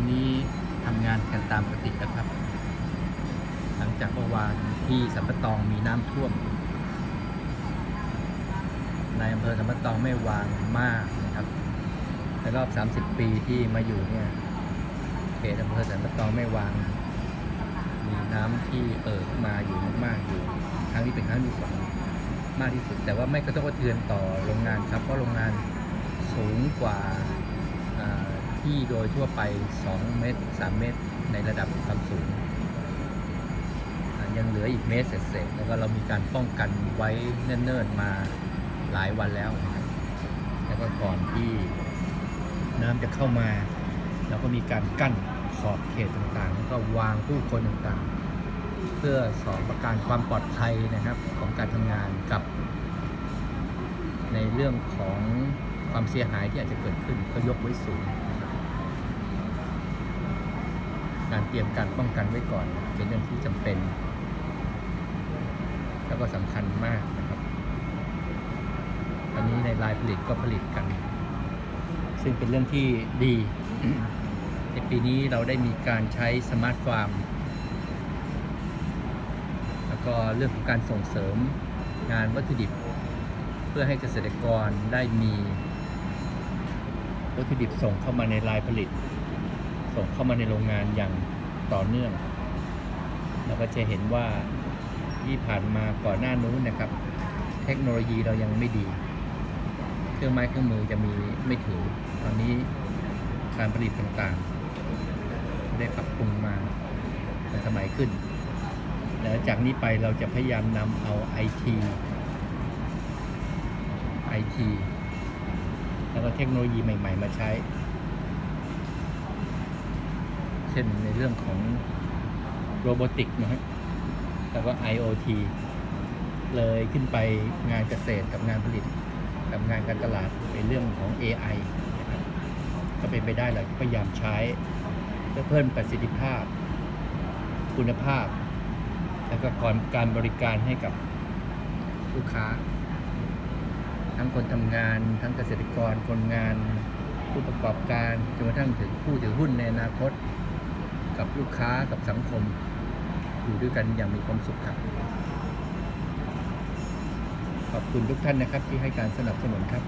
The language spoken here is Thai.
วันนี้ทำงานกันตามปกติแล้วครับ หลังจากเมื่อวานที่สัมปะตองมีน้ำท่วมในอำเภอสัมปะตองไม่วางมากนะครับในรอบ 30 ปีที่มาอยู่เนี่ยเขตอำเภอสันปะตองไม่วาง มีน้ำที่เอ่อมาอยู่มากๆอยู่ครั้งนี้เป็นครั้งที่สองมากที่สุด แต่ว่าไม่กระทบกระเทือนต่อโรงงานครับเพราะโรงงานสูงกว่า ที่โดยทั่วไป 2 เมตร 3 เมตร ในระดับความสูง ยังเหลืออีกเมตรเศษๆแล้วก็เรามีการป้องกันไว้เนิ่นๆมาหลายวันแล้วนะครับแล้วก็ก่อนที่น้ำจะเข้ามา เราก็มีการกั้นขอบเขตต่างๆ แล้วก็วางผู้คนต่างๆ เพื่อสอบประการความปลอดภัยนะครับของการทำงานกับ ในเรื่องของความเสียหายที่อาจจะเกิดขึ้นก็ยกไว้สูง การเตรียมการป้องกันไว้ก่อน เป็นเรื่องที่จำเป็น แล้วก็สำคัญมากนะครับตอนนี้ในรายผลิตก็ผลิตกัน ซึ่งเป็นเรื่องที่ดี ในปีนี้เราได้มีการใช้สมาร์ทฟาร์ม แล้วก็เรื่องของการส่งเสริมงานวัตถุดิบ เพื่อให้เกษตรกรได้มีวัตถุดิบส่งเข้ามาในรายผลิต ส่งเข้ามาในโรงงานอย่างต่อเนื่อง เราก็จะเห็นว่าที่ผ่านมาก่อนหน้านู้นนะครับ เทคโนโลยีเรายังไม่ดี เครื่องไม้เครื่องมือจะมีไม่ถึงตอนนี้การผลิตต่างๆ ได้ปรับปรุงมาทันสมัยขึ้น แล้วจากนี้ไปเราจะพยายามนำเอา IT IT แล้วก็เทคโนโลยีใหม่ ๆ มาใช้ เช่นในเรื่องของโรบอติกนะฮะแล้วก็ IoT เลยขึ้นไปงานเกษตรกับงานผลิตกับงานการตลาดเป็นเรื่องของ AI นะครับก็เป็นไปได้เราพยายามใช้เพื่อเพิ่มประสิทธิภาพ คุณภาพ แล้วก็ก่อนการบริการให้กับลูกค้า ทั้งคนทำงาน ทั้งเกษตรกรคนงาน ผู้ประกอบการจนกระทั่งถึงผู้ถือหุ้นในอนาคต กับลูกค้ากับสังคม อยู่ด้วยกันอย่างมีความสุขครับ ขอบคุณทุกท่านนะครับที่ให้การสนับสนุนครับ